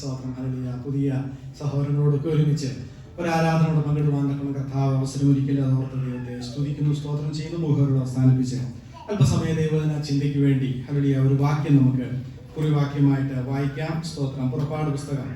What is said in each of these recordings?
സ്തോത്രം ഹലിയ പുതിയ സഹോദരങ്ങളോടൊക്കെ ഒരുമിച്ച് ഒരു ആരാധനയോട് പങ്കിടുവാൻ തക്കണം കർത്താവ് അവസരമൊരിക്കലും അതോർത്ത് ദൈവത്തെ സ്തുതിക്കുന്നു സ്തോത്രം ചെയ്യുന്നു മുഖരോട് അവസാനിപ്പിച്ച്. അല്പസമയ ദൈവദിന ചിന്തയ്ക്ക് വേണ്ടി ഹല്ലേലൂയ ഒരു വാക്യം നമുക്ക് കുറിവാക്യമായിട്ട് വായിക്കാം. സ്തോത്രം. പുറപ്പാട് പുസ്തകം.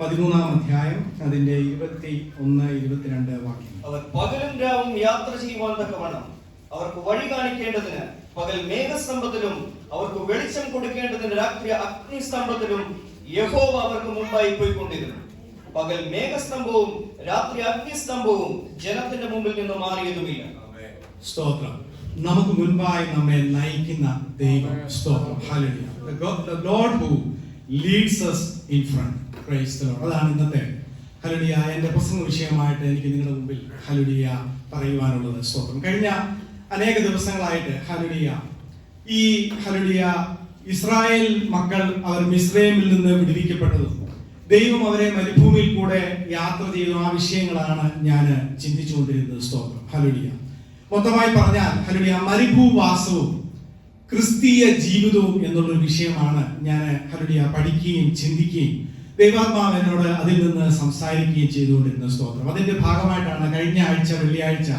പതിമൂന്നാം അധ്യായം അതിന്റെ ഇരുപത്തി ഒന്ന് ഇരുപത്തിരണ്ട് വാക്യം. അവർ പകലും രാവും യാത്ര ചെയ്യുവാൻ തക്കവണ്ണം. അവർക്ക് വഴി കാണിക്കേണ്ടതിന് പകൽ മേഘസ്തംഭത്തിലും അവർക്ക് വെളിച്ചം കൊടുക്കേണ്ടതിന് രാത്രി അഗ്നിസ്തംഭത്തിലും യഹോവ അവർക്ക് മുമ്പായി പോയിക്കൊണ്ടിരുന്നു. പകൽ മേഘസ്തംഭവും രാത്രി അഗ്നിസ്തംഭവും ജനത്തിന്റെ മുമ്പിൽ നിന്ന് മാറിയതുമില്ല. സ്തോത്രം. നമുക്ക് മുൻപായി നമ്മെ നയിക്കുന്ന ദൈവം. സ്തോത്രം. Hallelujah. Who leads us in front. Praise the Lord. അതാണ് ഇന്നത്തെ ഹല്ലേലൂയ. എന്റെ പ്രസംഗ വിഷയമായിട്ട് എനിക്ക് നിങ്ങളുടെ മുമ്പിൽ ഹല്ലേലൂയ പറയുവാനുള്ളത്. സ്തോത്രം. കഴിഞ്ഞ അനേക ദിവസങ്ങളായിട്ട് ഹല്ലേലൂയ ഈ ഹല്ലേലൂയ ഇസ്രായേൽ മക്കൾ അവർ മിസ്രൈമിൽ നിന്ന് വിടുവിക്കപ്പെട്ടതും ദൈവം അവരെ മരുഭൂമിയിൽ കൂടെ യാത്ര ചെയ്യുന്ന ആ വിഷയങ്ങളാണ് ഞാൻ ചിന്തിച്ചുകൊണ്ടിരുന്നത്. സ്തോത്രം. ഹലുഡിയ മൊത്തമായി പറഞ്ഞാൽ ഹലുഡിയ മരുഭൂവാസവും ക്രിസ്തീയ ജീവിതവും എന്നുള്ളൊരു വിഷയമാണ് ഞാൻ ഹലുഡിയ പഠിക്കുകയും ചിന്തിക്കുകയും ദൈവാത്മാവ് എന്നോട് അതിൽ നിന്ന് സംസാരിക്കുകയും ചെയ്തുകൊണ്ടിരുന്ന സ്തോത്രം. അതിന്റെ ഭാഗമായിട്ടാണ് കഴിഞ്ഞ ആഴ്ച വെള്ളിയാഴ്ച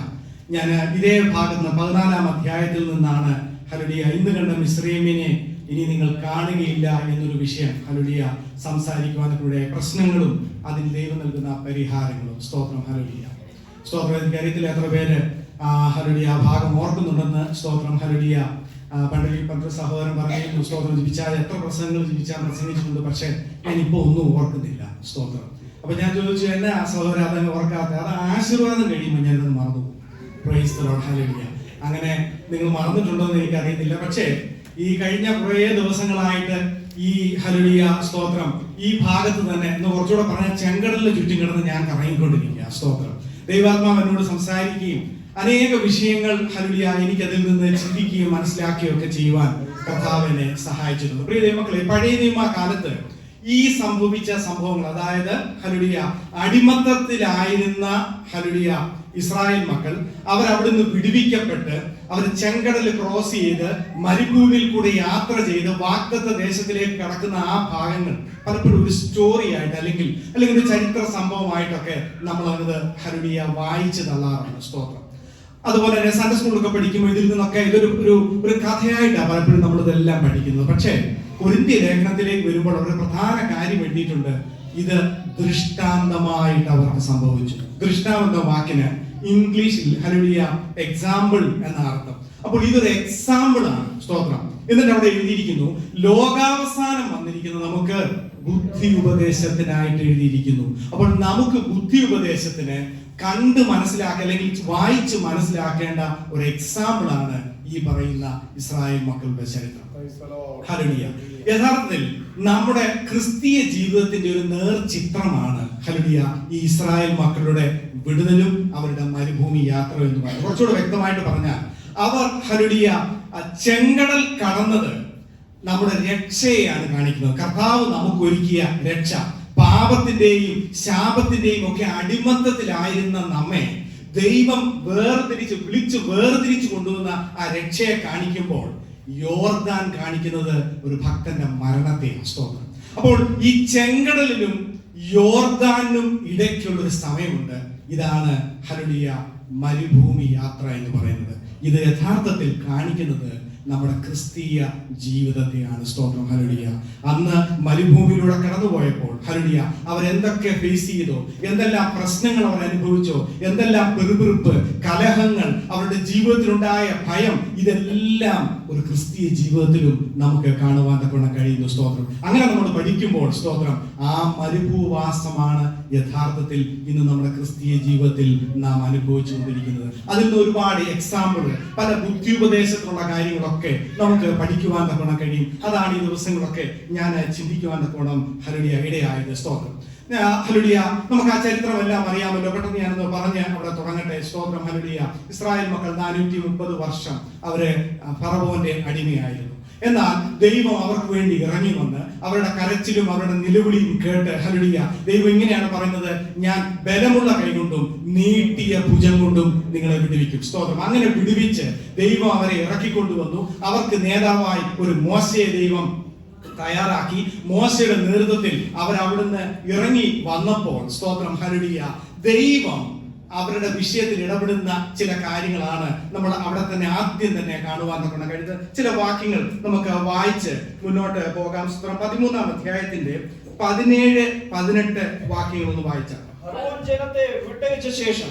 ഞാൻ ഇതേ ഭാഗത്ത് പതിനാലാം അധ്യായത്തിൽ നിന്നാണ് ഹലുഡിയ ഇന്ന് കണ്ട മിശ്രീമിനെ ഇനി നിങ്ങൾ കാണുകയില്ല എന്നൊരു വിഷയം ഹലുലിയ സംസാരിക്കുവാനുള്ള പ്രശ്നങ്ങളും അതിൽ ദൈവം നൽകുന്ന പരിഹാരങ്ങളും. സ്തോത്രം ഹലുലിയ സ്തോത്രം കാര്യത്തിൽ എത്ര പേര് ഹലുലിയ ഭാഗം ഓർക്കുന്നുണ്ടെന്ന് സ്തോത്രം ഹലുലിയ പണ്ട് ഈ പണ്ട് സഹോദരൻ പറഞ്ഞു സ്തോത്രം ജപിച്ചാൽ എത്ര പ്രസംഗങ്ങൾ ജപിച്ചാൽ പ്രസംഗിച്ചിട്ടുണ്ട് പക്ഷേ ഞാൻ ഇപ്പൊ ഒന്നും ഓർക്കുന്നില്ല. സ്തോത്രം. അപ്പൊ ഞാൻ ചോദിച്ചു എന്നെ ആ സഹോദരൻ അതങ്ങ് ഓർക്കാത്ത? അത് ആശീർവാദം കഴിയുമ്പോൾ ഞാൻ അത് മറന്നു പ്രൈസ് ഹല്ലേലൂയ. അങ്ങനെ നിങ്ങൾ മറന്നിട്ടുണ്ടോ എന്ന് എനിക്ക് അറിയുന്നില്ല പക്ഷേ ഈ കഴിഞ്ഞ കുറേ ദിവസങ്ങളായിട്ട് ഈ ഹലുലിയ സ്തോത്രം ഈ ഭാഗത്ത് തന്നെ എന്ന് കുറച്ചുകൂടെ പറഞ്ഞ ചെങ്കടലിന് ചുറ്റും കിടന്ന് ഞാൻ കറങ്ങിക്കൊണ്ടിരിക്കുക സ്തോത്രം. ദൈവാത്മാവ് എന്നോട് സംസാരിക്കുകയും അനേക വിഷയങ്ങൾ ഹലുലിയ എനിക്കതിൽ നിന്ന് ചിന്തിക്കുകയും മനസ്സിലാക്കുകയും ഒക്കെ ചെയ്യുവാൻ കർത്താവിനെ സഹായിച്ചിരുന്നു. പ്രിയ ദൈവമക്കളെ പഴയ നിയമ കാലത്ത് ഈ സംഭവിച്ച സംഭവങ്ങൾ അതായത് ഹലുലിയ അടിമത്തത്തിലായിരുന്ന ഹലുലിയ ഇസ്രായേൽ മക്കൾ അവർ അവിടുന്ന് വിടുവിക്കപ്പെട്ട് അവർ ചെങ്കടൽ ക്രോസ് ചെയ്ത് മരുഭൂമിയിൽ കൂടി യാത്ര ചെയ്ത് വാക്തത്വ ദേശത്തിലേക്ക് കടക്കുന്ന ആ ഭാഗങ്ങൾ പലപ്പോഴും ഒരു സ്റ്റോറി ആയിട്ട് അല്ലെങ്കിൽ അല്ലെങ്കിൽ ഒരു ചരിത്ര സംഭവമായിട്ടൊക്കെ നമ്മൾ അത് ഹരുണിയ വായിച്ചു തള്ളാറാണ് സ്തോത്രം. അതുപോലെ തന്നെ സൺഡേ സ്കൂളൊക്കെ പഠിക്കുമ്പോൾ ഇതിൽ നിന്നൊക്കെ ഇതൊരു ഒരു ഒരു കഥയായിട്ടാണ് പലപ്പോഴും നമ്മൾ ഇതെല്ലാം പഠിക്കുന്നത്. പക്ഷേ കൊരിന്ത്യ ലേഖനത്തിലേക്ക് വരുമ്പോൾ ഒരു പ്രധാന കാര്യം എഴുതിയിട്ടുണ്ട് ഇത് ദൃഷ്ടാന്തമായിട്ട് അവർക്ക് സംഭവിച്ചു. ദൃഷ്ടാന്ത വാക്കിന് ഇംഗ്ലീഷിൽ ഹലുടിയ എക്സാമ്പിൾ എന്ന അർത്ഥം. അപ്പോൾ ഇതൊരു എക്സാമ്പിൾ ആണ്. സ്തോത്രം. എന്നിട്ട് അവിടെ എഴുതിയിരിക്കുന്നു ലോകാവസാനം വന്നിരിക്കുന്നു നമുക്ക് ബുദ്ധി ഉപദേശത്തിനായിട്ട് എഴുതിയിരിക്കുന്നു. അപ്പോൾ നമുക്ക് ബുദ്ധി ഉപദേശത്തിന് കണ്ട് മനസ്സിലാക്കുക അല്ലെങ്കിൽ വായിച്ച് മനസ്സിലാക്കേണ്ട ഒരു എക്സാമ്പിൾ ആണ് ഈ പറയുന്ന ഇസ്രായേൽ മക്കളുടെ ചരിത്രം. യഥാർത്ഥത്തിൽ നമ്മുടെ ക്രിസ്തീയ ജീവിതത്തിന്റെ ഒരു നേർചിത്രമാണ് ചിത്രമാണ് ഹലുടിയ ഈ ഇസ്രായേൽ മക്കളുടെ വിടുതലും അവരുടെ മരുഭൂമി യാത്ര എന്ന് പറയുന്നത്. കുറച്ചുകൂടെ വ്യക്തമായിട്ട് പറഞ്ഞാൽ അവർ ഹലുഡിയ ചെങ്കടൽ കടന്നത് നമ്മുടെ രക്ഷയെയാണ് കാണിക്കുന്നത്. കർത്താവ് നമുക്ക് ഒരുക്കിയ രക്ഷ. പാപത്തിന്റെയും ശാപത്തിന്റെയും ഒക്കെ അടിമത്തത്തിലായിരുന്ന നമ്മെ ദൈവം വേർതിരിച്ച് വിളിച്ച് വേർതിരിച്ച് കൊണ്ടുവന്ന ആ രക്ഷയെ കാണിക്കുമ്പോൾ യോർദാൻ കാണിക്കുന്നത് ഒരു ഭക്തന്റെ മരണത്തെ സ്തോത്രം അപ്പോൾ ഈ ചെങ്കടലിലും യോർദാനും ഇടയ്ക്കുള്ള ഒരു സമയമുണ്ട്. ഇതാണ് ഹലുലിയ മരുഭൂമി യാത്ര എന്ന് പറയുന്നത്. ഇത് യഥാർത്ഥത്തിൽ കാണിക്കുന്നത് നമ്മുടെ ക്രിസ്തീയ ജീവിതത്തെയാണ് സ്തോത്രം. ഹലുലിയ അന്ന് മരുഭൂമിയിലൂടെ കടന്നുപോയപ്പോൾ അവർ അവരെന്തൊക്കെ ഫേസ് ചെയ്തോ? എന്തെല്ലാം പ്രശ്നങ്ങൾ അവർ അനുഭവിച്ചോ? എന്തെല്ലാം പെറുപിറുപ്പ് കലഹങ്ങൾ അവരുടെ ജീവിതത്തിലുണ്ടായ ഭയം ഇതെല്ലാം ഒരു ക്രിസ്തീയ ജീവിതത്തിലും നമുക്ക് കാണുവാൻ തക്കണം കഴിയുന്നു സ്തോത്രം. അങ്ങനെ നമ്മൾ പഠിക്കുമ്പോൾ സ്തോത്രം ആ മരുഭൂവാസമാണ് യഥാർത്ഥത്തിൽ ഇന്ന് നമ്മുടെ ക്രിസ്തീയ ജീവിതത്തിൽ നാം അനുഭവിച്ചുകൊണ്ടിരിക്കുന്നത്. അതിൽ നിന്ന് ഒരുപാട് എക്സാമ്പിൾ പല ബുദ്ധിയുപദേശത്തിലുള്ള കാര്യങ്ങളൊക്കെ നമുക്ക് പഠിക്കുവാൻ തക്കോണം കഴിയും. അതാണ് ഈ ദിവസങ്ങളൊക്കെ ഞാൻ ചിന്തിക്കുവാൻ തക്കോണം ഹലുടിയ ഇടയായത്. സ്തോത്രം. ഹലുടിയ നമുക്ക് ആ ചരിത്രമെല്ലാം അറിയാമല്ലോ. പെട്ടെന്ന് ഞാനൊന്ന് പറഞ്ഞ് അവിടെ തുടങ്ങട്ടെ. സ്തോത്രം ഹലുടിയ ഇസ്രായേൽ മക്കൾ നാനൂറ്റി മുപ്പത് വർഷം അവർ ഫറവോന്റെ അടിമയായിരുന്നു. എന്നാൽ ദൈവം അവർക്ക് വേണ്ടി ഇറങ്ങി വന്ന് അവരുടെ കരച്ചിലും അവരുടെ നിലവിളിയും കേട്ട് ഹലുടിയ ദൈവം ഇങ്ങനെയാണ് പറയുന്നത് ഞാൻ ബലമുള്ള കൈകൊണ്ടും നീട്ടിയ ഭുജം കൊണ്ടും നിങ്ങളെ വിടുവിക്കും. സ്തോത്രം. അങ്ങനെ വിടുവിച്ച് ദൈവം അവരെ ഇറക്കിക്കൊണ്ടുവന്നു. അവർക്ക് നേതാവായി ഒരു മോശയെ ദൈവം തയ്യാറാക്കി. മോശയുടെ നേതൃത്വത്തിൽ അവർ അവിടുന്ന് ഇറങ്ങി വന്നപ്പോൾ സ്തോത്രം ഹരുടിയ ദൈവം അവരുടെ വിഷയത്തിൽ ഇടപെടുന്ന ചില കാര്യങ്ങളാണ് നമ്മൾ അവിടെ തന്നെ ആദ്യം തന്നെ കാണുവാൻ നമുക്ക് കഴിയുന്നത്. ചില വാക്യങ്ങൾ നമുക്ക് വായിച്ച് മുന്നോട്ട് പോകാം. സ്തോത്രം പതിമൂന്നാം അധ്യായത്തിന്റെ പതിനേഴ് പതിനെട്ട് വാക്യങ്ങൾ ഒന്ന് ഫറവോൻ ജനത്തെ വിട്ടയച്ച ശേഷം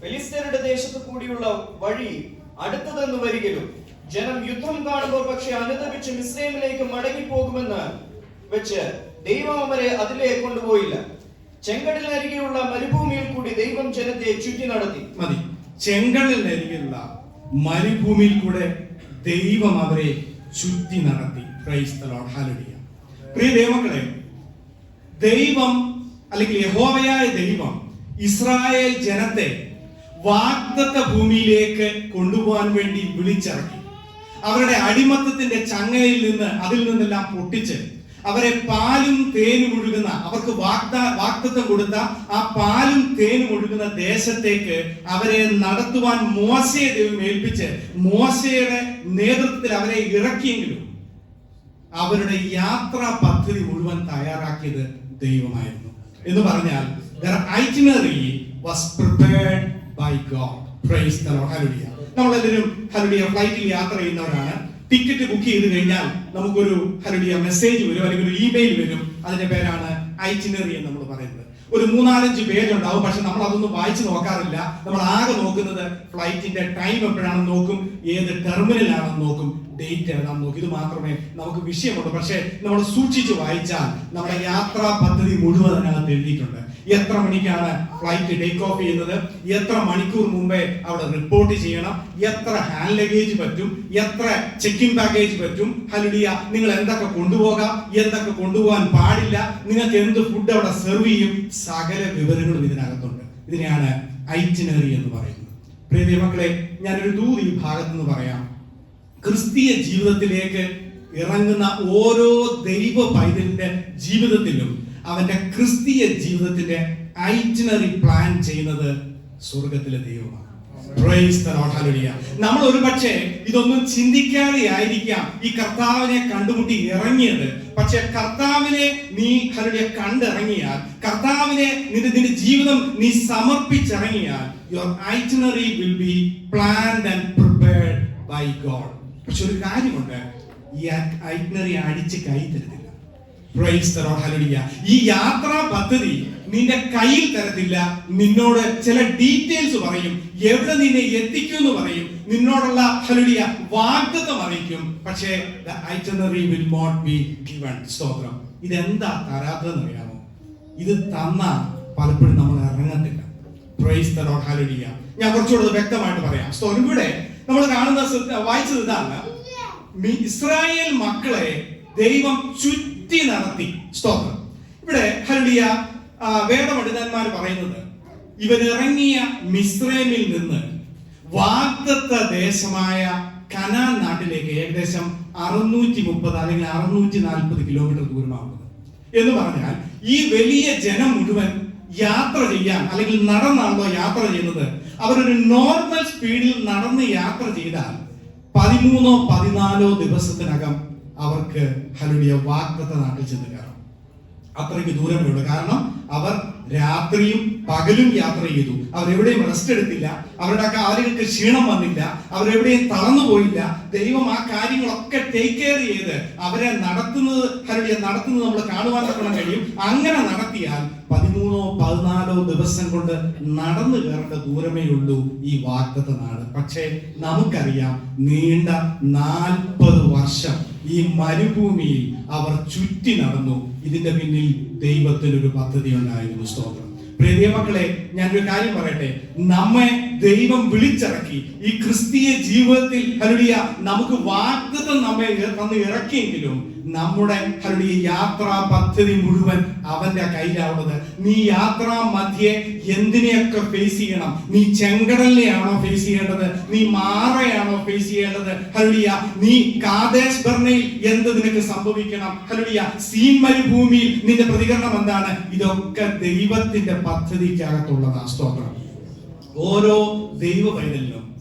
ഫെലിസ്തീനയുടെ ദേശത്ത് കൂടിയുള്ള വഴി അടുത്തതെന്ന് വരികയും ജനം യുദ്ധം കാണുമ്പോൾ പക്ഷെ അനുദപിച്ച് മിസ്രൈമിലേക്ക് മടങ്ങി പോകുമെന്ന് വെച്ച് ദൈവം അവരെ അതിലേ കൊണ്ടുപോയില്ല. ചെങ്കടലിനരികെയുള്ള മരുഭൂമിയിൽ കൂടി ദൈവം ജനത്തെ ചുറ്റി നടത്തി. മതി. ചെങ്കടലിനരികെയുള്ള മരുഭൂമിയിൽ കൂടെ ദൈവം അവരെ ചുറ്റി നടത്തി. പ്രിയ ദൈവമക്കളെ ദൈവം അല്ലെങ്കിൽ യഹോവയായ ദൈവം ഇസ്രായേൽ ജനത്തെ വാഗ്ദത്ത ഭൂമിയിലേക്ക് കൊണ്ടുപോകാൻ വേണ്ടി വിളിച്ചിറക്കി. അവരുടെ അടിമത്തത്തിന്റെ ചങ്ങലയിൽ നിന്ന് അതിൽ നിന്നെല്ലാം പൊട്ടിച്ച് അവരെ പാലും തേനും ഒഴുകുന്ന അവർക്ക് വാഗ്ദാ വാക്തത്വം കൊടുത്ത ആ പാലും തേനും ഒഴുകുന്ന ദേശത്തേക്ക് അവരെ നടത്തുവാൻ മോശയെ ദൈവം ഏൽപ്പിച്ച് മോശയുടെ നേതൃത്വത്തിൽ അവരെ ഇറക്കിയെങ്കിലും അവരുടെ യാത്രാ പദ്ധതി മുഴുവൻ തയ്യാറാക്കിയത് ദൈവമായിരുന്നു എന്ന് പറഞ്ഞാൽ the Lord. Hallelujah. നമ്മളെല്ലാവരും ഹലുഡിയ ഫ്ലൈറ്റിൽ യാത്ര ചെയ്യുന്നവരാണ് ടിക്കറ്റ് ബുക്ക് ചെയ്ത് കഴിഞ്ഞാൽ നമുക്കൊരു ഹരടിയ മെസ്സേജ് വരും അല്ലെങ്കിൽ ഒരു ഇമെയിൽ വരും. അതിന്റെ പേരാണ് ഐറ്റിനറി എന്ന് നമ്മൾ പറയുന്നത്. ഒരു മൂന്നാലഞ്ച് പേജ് ഉണ്ടാവും പക്ഷെ നമ്മൾ അതൊന്നും വായിച്ചു നോക്കാറില്ല. നമ്മൾ ആകെ നോക്കുന്നത് ഫ്ലൈറ്റിന്റെ ടൈം എപ്പോഴാണെന്ന് നോക്കും ഏത് ടെർമിനലാണെന്ന് നോക്കും ഡേറ്റ് എഴുതാൻ നോക്കും. ഇത് മാത്രമേ നമുക്ക് വിഷയമുള്ളൂ. പക്ഷെ നമ്മൾ സൂക്ഷിച്ച് വായിച്ചാൽ നമ്മുടെ യാത്രാ പദ്ധതി മുഴുവൻ അതിനകത്ത് എഴുതിയിട്ടുണ്ട്. എത്ര മണിക്കാണ് ഫ്ലൈറ്റ് ടേക്ക് ഓഫ് ചെയ്യുന്നത്? എത്ര മണിക്കൂർ മുമ്പേ അവിടെ റിപ്പോർട്ട് ചെയ്യണം? എത്ര ഹാൻഡ് ലഗേജ് പറ്റും? എത്ര ചെക്കിംഗ് പാക്കേജ് പറ്റും? ഹലുഡിയ നിങ്ങൾ എന്തൊക്കെ കൊണ്ടുപോകാം? എന്തൊക്കെ കൊണ്ടുപോകാൻ പാടില്ല? നിങ്ങൾക്ക് എന്ത് ഫുഡ് അവിടെ സെർവ് ചെയ്യും? സകല വിവരങ്ങളും ഇതിനകത്തുണ്ട്. ഇതിനെയാണ് ഐറ്റിനറി എന്ന് പറയുന്നത്. പ്രിയ മക്കളെ ഞാനൊരു ദൂര ഈ ഭാഗത്ത് നിന്ന് പറയാം. ക്രിസ്തീയ ജീവിതത്തിലേക്ക് ഇറങ്ങുന്ന ഓരോ ദൈവ പൈതലിന്റെ ജീവിതത്തിലും അവന്റെ ക്രിസ്തീയ ജീവിതത്തിന്റെ ഐറ്റിനറി പ്ലാൻ ചെയ്യുന്നത് സ്വർഗത്തിലെ ദൈവമാണ്. നമ്മൾ ഒരു പക്ഷേ ഇതൊന്നും ചിന്തിക്കാതെ ആയിരിക്കാം ഈ കർത്താവിനെ കണ്ടുമുട്ടി ഇറങ്ങിയത്. പക്ഷെ കർത്താവിനെ നീ ഹലുടിയ കണ്ടിറങ്ങിയാൽ കർത്താവിനെ നിന്റെ നിന്റെ ജീവിതം നീ സമർപ്പിച്ചിറങ്ങിയാൽ your itinerary will be planned and prepared by God പക്ഷെ ഒരു കാര്യമുണ്ട്. ഈ ഐറ്റിനറി അടിച്ച് കൈ ഈ യാത്രാ പദ്ധതി നിന്റെ കയ്യിൽ തരത്തില്ല. നിന്നോട് ചില ഡീറ്റെയിൽസ് പറയും. എവിടെ നിന്നെ എത്തിക്കും എന്ന് പറയും. നിന്നോടുള്ള ഹലുടിയ വാഗ്ദത്തം അറിയിക്കും. പക്ഷേ itinerary will not be given സ്തോത്രം. ഇതെന്താ തരാത്തതെന്ന് അറിയാമോ ഇത് തന്ന പലപ്പോഴും നമ്മൾ ഇറങ്ങത്തില്ല. പ്രൈസ് ദ ലോർഡ് ഹല്ലേലൂയ ഞാൻ കുറച്ചുകൂടെ വ്യക്തമായിട്ട് പറയാം. സ്തോത്രം. ഇവിടെ നമ്മൾ കാണുന്ന വായിച്ചത് ഇതാണ്. ഇസ്രായേൽ മക്കളെ ദൈവം ചുറ്റി നടത്തി. സ്തോത്രം ഇവിടെ ഹലിയ വേദപണ്ഡിതന്മാർ പറയുന്നത് ഇവരിറങ്ങിയ മിസ്രൈമിൽ നിന്ന് വാഗ്ദത്ത ദേശമായ കനാൻ നാട്ടിലേക്ക് ഏകദേശം അറുന്നൂറ്റി മുപ്പത് അല്ലെങ്കിൽ അറുന്നൂറ്റി നാൽപ്പത് കിലോമീറ്റർ ദൂരമാകുന്നത്. എന്ന് പറഞ്ഞാൽ ഈ വലിയ ജനം മുഴുവൻ യാത്ര ചെയ്യാൻ അല്ലെങ്കിൽ നടന്നാണല്ലോ യാത്ര ചെയ്യുന്നത്. അവരൊരു നോർമൽ സ്പീഡിൽ നടന്ന് യാത്ര ചെയ്താൽ പതിമൂന്നോ പതിനാലോ ദിവസത്തിനകം അവർക്ക് ഹലുടിയ വാഗ്ദത്ത നാട്ടിൽ ചെന്ന് കയറാം അത്രയ്ക്ക് ദൂരമേ കാരണം അവർ രാത്രിയും പകലും യാത്ര ചെയ്തു. അവരെവിടെയും റെസ്റ്റ് എടുത്തില്ല. അവരുടെ ആ കാര്യങ്ങൾക്ക് ക്ഷീണം വന്നില്ല. അവരെവിടെയും തളർന്നു പോയില്ല. ദൈവം ആ കാര്യങ്ങളൊക്കെ ടേക്ക് കെയർ ചെയ്ത് അവരെ നടത്തുന്നത് ഹരിയ നടത്തുന്നത് നമ്മൾ കാണുവാൻ കഴിയും. അങ്ങനെ നടത്തിയാൽ പതിമൂന്നോ പതിനാലോ ദിവസം കൊണ്ട് നടന്നു കയറേണ്ട ദൂരമേ ഉള്ളൂ ഈ വാഗ്ദത്ത നാട്. പക്ഷേ നമുക്കറിയാം നീണ്ട നാൽപ്പത് വർഷം ഈ മരുഭൂമിയിൽ അവർ ചുറ്റി നടന്നു. ഇതിന്റെ പിന്നിൽ ദൈവത്തിനൊരു പദ്ധതി ഉണ്ടായിരുന്നു. സ്തോത്രം. പ്രിയ മക്കളെ ഞാനൊരു കാര്യം പറയട്ടെ. നമ്മെ ദൈവം വിളിച്ചിറക്കി. ഈ ക്രിസ്തീയ ജീവിതത്തിൽ നമുക്ക് വാഗ്ദത്തം നമ്മെ തന്ന് ഇറക്കിയെങ്കിലും നമ്മുടെ ഈ യാത്രാ പദ്ധതി മുഴുവൻ അവന്റെ കയ്യിലാവുന്നത്. നീ യാത്രാ മധ്യേ എന്തിനെയൊക്കെ ഫേസ് ചെയ്യണം? നീ ചെങ്കടലിനെയാണോ ഫേസ് ചെയ്യേണ്ടത്? നീ മാറയാണോ ഫേസ് ചെയ്യേണ്ടത്? ഹലുടിയ നീ കാദേശ് ബർണയിൽ എന്ത് നിനക്ക് സംഭവിക്കണം? ഹലുടിയ സീൻ മരുഭൂമിയിൽ നിന്റെ പ്രതികരണം എന്താണ്? ഇതൊക്കെ ദൈവത്തിന്റെ പദ്ധതിക്കകത്തുള്ളതാണ് സ്തോത്രം. ഓരോ ദൈവ പൈതലിനും